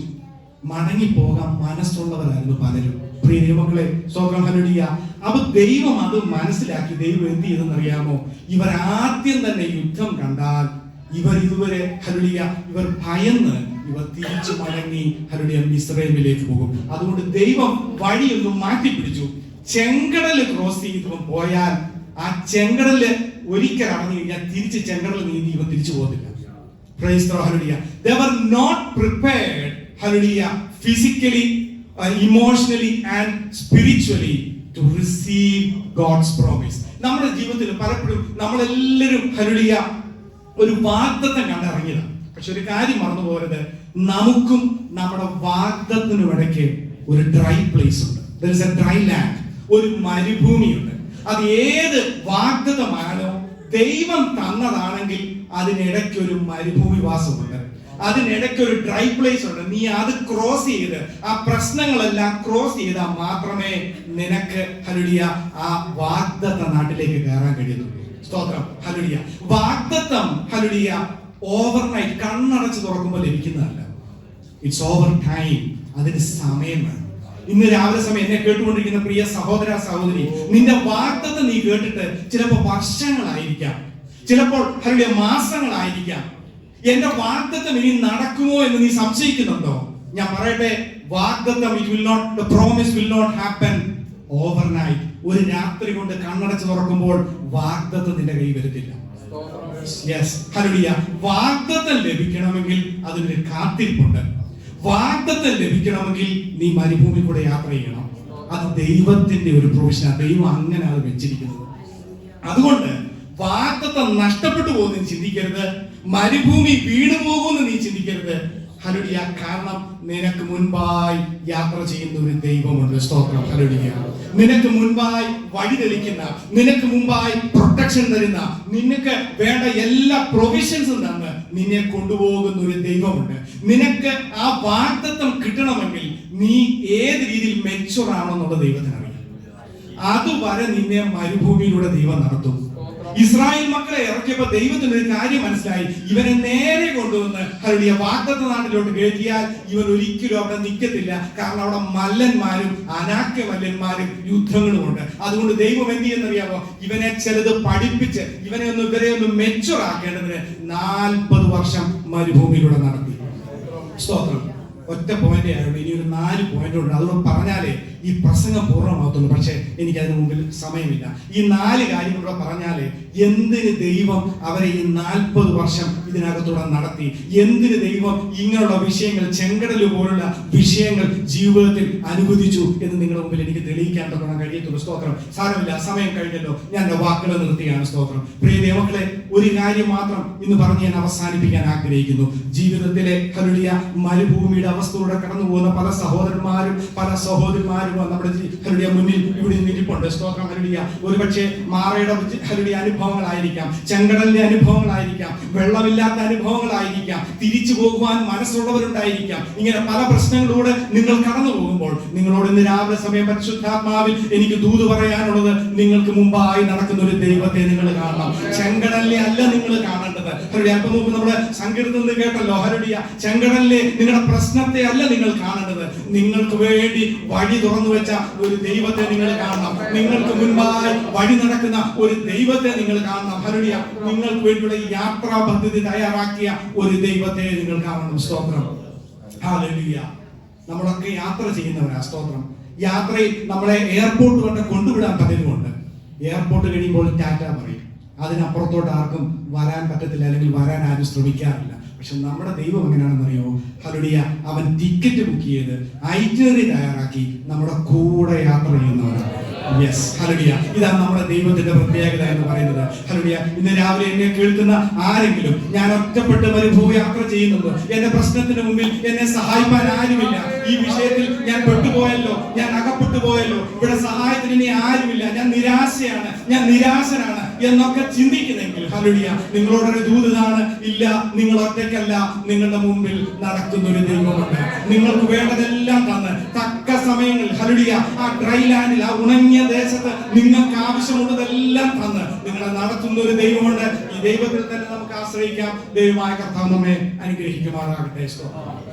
മടങ്ങി പോകാൻ മനസ്സുള്ളവരായിരുന്നു പലരും. പ്രിയ ദൈവമക്കളെ സ്വന്തം ഹലുടിയ അപ്പൊ ദൈവം അത് മനസ്സിലാക്കി ദൈവം എന്ത് ചെയ്തെന്നറിയാമോ? ഇവർ ആദ്യം തന്നെ യുദ്ധം കണ്ടാൽ ഇവർ ഇതുവരെ ഹരുളിയ ഇവർ ഭയന്ന് ഇവർ തിരിച്ചു മടങ്ങി ഹരുളിയ മിസ്രൈമിലേക്ക് പോകും. അതുകൊണ്ട് ദൈവം വഴിയൊന്നും മാറ്റി പിടിച്ചു ചെങ്കടൽ ക്രോസ് ചെയ്ത് പോയാൽ ആ ചെങ്കടൽ ഒരിക്കൽ അറിഞ്ഞു കഴിഞ്ഞാൽ തിരിച്ച് ചെങ്കടൽ നീന്തി ഇവ തിരിച്ചു പോകത്തില്ല. Praise the Lord, not They were not prepared, and spiritually to receive God's promise. നമ്മുടെ ജീവിതത്തിൽ പലപ്പോഴും നമ്മളെല്ലാവരും ഹരുളിയ ഒരു വാഗ്ദത്തം കണ്ടിറങ്ങിയതാണ് പക്ഷെ ഒരു കാര്യം മറന്നു പോകരുത്. നമുക്കും നമ്മുടെ വാഗ്ദത്തിനും ഇടയ്ക്ക് ഒരു ഡ്രൈ പ്ലേസ് ഉണ്ട്. There is a dry land. ഒരു മരുഭൂമിയുണ്ട്. അത് ഏത് വാഗ്ദത്തമാണോ ദൈവം തന്നതാണെങ്കിൽ അതിനിടയ്ക്ക് ഒരു മരുഭൂമി വാസമുണ്ട് അതിനിടയ്ക്ക് ഒരു ഡ്രൈ പ്ലേസ് ഉണ്ട്. നീ അത് ക്രോസ് ചെയ്ത് ആ പ്രശ്നങ്ങളെല്ലാം ക്രോസ് ചെയ്താൽ മാത്രമേ നിനക്ക് ഹലുടിയ ആ വാഗ്ദത്ത നാട്ടിലേക്ക് കയറാൻ കഴിയുന്നുള്ളൂ സ്തോത്രം. ഹലുടിയ വാഗ്ദത്തം ഹലുടിയ ഓവർനൈറ്റ് കണ്ണടച്ച് തുറക്കുമ്പോൾ ലഭിക്കുന്നതല്ല. ഇറ്റ്സ് ഓവർ ടൈം അതിന് സമയമാണ് ഇന്ന് രാവിലെ സമയം എന്നെ കേട്ടുകൊണ്ടിരിക്കുന്ന പ്രിയ സഹോദര സഹോദരി നിന്റെ വാഗ്ദത്തം നീ കേട്ടിട്ട് ചിലപ്പോൾ വർഷങ്ങളായിരിക്കാം. ചിലപ്പോൾ അവരുടെ മാസങ്ങളായിരിക്കാം. എന്റെ വാഗ്ദത്തം ഇനി നടക്കുമോ എന്ന് നീ സംശയിക്കുന്നുണ്ടോ? ഞാൻ പറയട്ടെ വാഗ്ദത്തം it will not the promise will not happen overnight ഒരു രാത്രി കൊണ്ട് കണ്ണടച്ച് തുറക്കുമ്പോൾ വാഗ്ദത്തം നിന്റെ കൈ വരുത്തില്ല. വാഗ്ദത്തം ലഭിക്കണമെങ്കിൽ അതിനൊരു കാത്തിരിപ്പുണ്ട്. വാഗ്ദത്തം ലഭിക്കണമെങ്കിൽ നീ മരുഭൂമി കൂടെ യാത്ര ചെയ്യണം. അത് ദൈവത്തിന്റെ ഒരു പ്രൊവിഷനാണ് ദൈവം അങ്ങനെ അത് വെച്ചിരിക്കുന്നത്. അതുകൊണ്ട് വാഗ്ദത്തം നഷ്ടപ്പെട്ടു പോകുന്നതിന് ചിന്തിക്കരുത്. മരുഭൂമി വീണു പോകുമെന്ന് നീ ചിന്തിക്കരുത്. ഹലുടിയ കാരണം നിനക്ക് മുൻപായി യാത്ര ചെയ്യുന്ന ഒരു ദൈവമുണ്ട്. സ്തോത്രം. ഹലുടിയ നിനക്ക് മുൻപായി വഴി തെളിക്കുന്ന നിനക്ക് മുമ്പായി പ്രൊട്ടക്ഷൻ തരുന്ന നിനക്ക് വേണ്ട എല്ലാ പ്രൊവിഷൻസും തന്ന് നിന്നെ കൊണ്ടുപോകുന്ന ഒരു ദൈവമുണ്ട്. നിനക്ക് ആ വാഗ്ദത്തം കിട്ടണമെങ്കിൽ നീ ഏത് രീതിയിൽ മെച്ചുറാണെന്നുള്ള ദൈവത്തിനറിയാം. ദൈവത്തിന് അതുവരെ നിന്നെ മരുഭൂമിയിലൂടെ ദൈവം നടത്തും. ഇസ്രായേൽ മക്കളെ ഇറക്കിയപ്പോ ദൈവത്തിന് ഒരു കാര്യം മനസ്സിലായി. ഇവനെ നേരെ കൊണ്ടുവന്ന് അവരുടെ വാഗ്ദത്ത നാട്ടിലോട്ട് കയറ്റിയാൽ ഇവൻ ഒരിക്കലും അവിടെ നിൽക്കത്തില്ല കാരണം അവിടെ മല്ലന്മാരും അനാക്യ മല്ലന്മാരും യുദ്ധങ്ങളും ഉണ്ട് അതുകൊണ്ട് ദൈവം എന്ത് ചെയ്യുന്നറിയാമോ ഇവനെ ചിലത് പഠിപ്പിച്ച് ഇവനെ ഒന്ന് ഇവരെ ഒന്ന് മെച്ചുവർ ആക്കേണ്ടതിന് നാൽപ്പത് വർഷം മരുഭൂമിയിലൂടെ നടത്തി. സ്തോത്രം. ഒറ്റ പോയിന്റ് ആയതുകൊണ്ട് ഇനി ഒരു നാല് പോയിന്റ് ഉണ്ട്. അതുകൊണ്ട് പറഞ്ഞാലേ ഈ പ്രസംഗം പൂർണമാകത്തുള്ളൂ പക്ഷേ എനിക്ക് അതിന് മുമ്പിൽ സമയമില്ല. ഈ നാല് കാര്യങ്ങൾ ഇവിടെ പറഞ്ഞാൽ എന്തിന് ദൈവം അവരെ ഈ നാൽപ്പത് വർഷം ഇതിനകത്തൂടെ നടത്തി? എന്തിന് ദൈവം ഇങ്ങനെയുള്ള വിഷയങ്ങൾ ചെങ്കടൽ പോലുള്ള വിഷയങ്ങൾ ജീവിതത്തിൽ അനുവദിച്ചു എന്ന് നിങ്ങളുടെ മുമ്പിൽ എനിക്ക് തെളിയിക്കാൻ തുടങ്ങാൻ കഴിയത്തുള്ളൂ. സ്തോത്രം. സാരമില്ല സമയം കഴിഞ്ഞല്ലോ. ഞാൻ എന്റെ വാക്കുകൾ നിർത്തിയാണ് സ്തോത്രം. പ്രിയ ദൈവങ്ങളെ ഒരു കാര്യം മാത്രം ഇന്ന് പറഞ്ഞ് ഞാൻ അവസാനിപ്പിക്കാൻ ആഗ്രഹിക്കുന്നു. ജീവിതത്തിലെ കരുളിയ മരുഭൂമിയുടെ അവസ്ഥയിലൂടെ കടന്നു പോകുന്ന പല സഹോദരന്മാരും പല സഹോദരിമാരും നമ്മുടെ ഹലുടിയ മുന്നിൽ ഇവിടെ ഇരിപ്പുണ്ട് സ്തോത്രം ഹലുടിയ ഒരുപക്ഷെ മാറയുടെ ഹലുടിയ അനുഭവങ്ങളായിരിക്കാം. ചെങ്കടലിന്റെ അനുഭവങ്ങളായിരിക്കാം. വെള്ളമില്ലാത്ത അനുഭവങ്ങളായിരിക്കാം. തിരിച്ചു പോകുവാൻ മനസ്സുള്ളവരുണ്ടായിരിക്കാം. ഇങ്ങനെ പല പ്രശ്നങ്ങളിലൂടെ നിങ്ങൾ കടന്നു പോകുമ്പോൾ നിങ്ങളോട് ഇന്ന് രാവിലെ സമയം പരിശുദ്ധാത്മാവിൽ എനിക്ക് ദൂത് പറയാനുള്ളത് നിങ്ങൾക്ക് മുമ്പായി നടക്കുന്ന ഒരു ദൈവത്തെ നിങ്ങൾ കാണണം. ചെങ്കടലിനെ അല്ല നിങ്ങൾ കാണേണ്ടത്. ഹരുടി അല്പം മുമ്പ് നമ്മുടെ സങ്കീർത്തനം കേട്ടല്ലോ. ഹരുടിയ ചെങ്കടലിലെ നിങ്ങളുടെ പ്രശ്നത്തെ അല്ല നിങ്ങൾ കാണേണ്ടത്. നിങ്ങൾക്ക് വേണ്ടി വഴി തുറന്നു വെച്ച ഒരു ദൈവത്തെ നിങ്ങൾ കാണണം. നിങ്ങൾക്ക് മുൻപായി വഴി നടക്കുന്ന ഒരു ദൈവത്തെ നിങ്ങൾ കാണണം. ഹരുടിയ നിങ്ങൾക്ക് വേണ്ടിയുള്ള ഈ യാത്രാ പദ്ധതി തയ്യാറാക്കിയ ഒരു ദൈവത്തെ നിങ്ങൾ കാണണം. സ്തോത്രം. നമ്മളൊക്കെ യാത്ര ചെയ്യുന്നവരാ. സ്തോത്രം. യാത്രയിൽ നമ്മളെ എയർപോർട്ട് കൊണ്ട് കൊണ്ടുവിടാൻ പറ്റുന്നുണ്ട് എയർപോർട്ട് കഴിയുമ്പോൾ ടാറ്റ പറയും. അതിനപ്പുറത്തോട്ട് ആർക്കും വരാൻ പറ്റത്തില്ല അല്ലെങ്കിൽ വരാൻ ആരും ശ്രമിക്കാറില്ല. പക്ഷെ നമ്മുടെ ദൈവം എങ്ങനെയാണെന്നറിയോ? ഹലുടിയ അവൻ ടിക്കറ്റ് ബുക്ക് ചെയ്ത് ഐറ്ററി തയ്യാറാക്കി നമ്മുടെ കൂടെ യാത്ര ചെയ്യുന്നവരാണ് യെസ് ഹലുടിയ ഇതാണ് നമ്മുടെ ദൈവത്തിന്റെ പ്രത്യേകത എന്ന് പറയുന്നത്. ഹലുടിയ ഇന്ന് രാവിലെ എന്നെ കേൾക്കുന്ന ആരെങ്കിലും ഞാൻ ഒറ്റപ്പെട്ട് മരുഭൂമി യാത്ര ചെയ്യുന്നത് എന്റെ പ്രശ്നത്തിന് മുമ്പിൽ എന്നെ സഹായിക്കാൻ ആരുമില്ല. ഈ വിഷയത്തിൽ ഞാൻ പെട്ടുപോയല്ലോ. ഞാൻ അകപ്പെട്ടു പോയല്ലോ ഇവിടെ സഹായത്തിന് ഇനി ആരുമില്ല. ഞാൻ നിരാശയാണ്. ഞാൻ നിരാശനാണ്. എന്നൊക്കെ ചിന്തിക്കുന്നെങ്കിൽ ഹലുടിയ നിങ്ങളോടൊരു ദൂതാണ് ഇല്ല നിങ്ങൾ ഒറ്റയ്ക്കല്ല. നിങ്ങളുടെ മുമ്പിൽ നടക്കുന്ന ഒരു ദൈവമുണ്ട്. നിങ്ങൾക്ക് വേണ്ടതെല്ലാം തന്ന്. തക്ക സമയങ്ങളിൽ ഹലുടിയ ആ ഡ്രൈ ലാൻഡിൽ ആ ഉണങ്ങിയ ദേശത്ത് നിങ്ങൾക്ക് ആവശ്യമുള്ളതെല്ലാം തന്ന്. നിങ്ങളെ നടത്തുന്ന ഒരു ദൈവമുണ്ട്. ഈ ദൈവത്തിൽ തന്നെ നമുക്ക് ആശ്രയിക്കാം. ദൈവമായ കർത്താവ് നമ്മെ അനുഗ്രഹിക്കുമാറാകട്ടെ.